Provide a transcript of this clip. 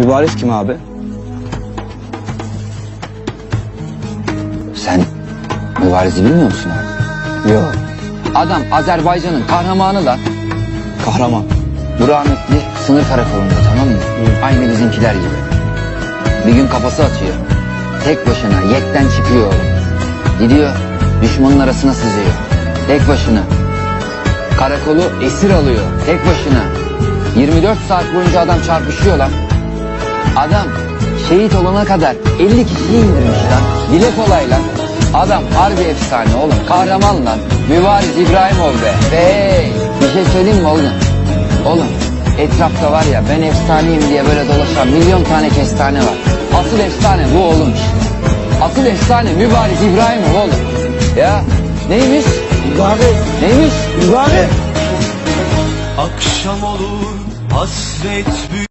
Mübariz kim abi? Sen Mübariz'i bilmiyor musun abi? Yok. Adam Azerbaycan'ın kahramanı lan. Kahraman. Bu rahmetli sınır karakolunda tamam mı? Aynı bizimkiler gibi. Bir gün kafası atıyor. Tek başına yekten çıkıyor oğlum. Gidiyor düşmanın arasına sızıyor. Tek başına. Karakolu esir alıyor. Tek başına. 24 saat boyunca adam çarpışıyor lan. Adam şehit olana kadar 50 kişiyi indirmiş lan. Dile kolay lan. Adam harbi efsane oğlum. Kahraman lan. Mübariz İbrahimov be. Hey bir şey söyleyeyim mi oğlum? Oğlum etrafta var ya ben efsaneyim diye böyle dolaşan milyon tane kestane var. Asıl efsane bu oğlum. Asıl efsane Mübariz İbrahimov oğlum. Ya neymiş? Mübariz. Neymiş? Mübariz. Akşam olur hasret büyür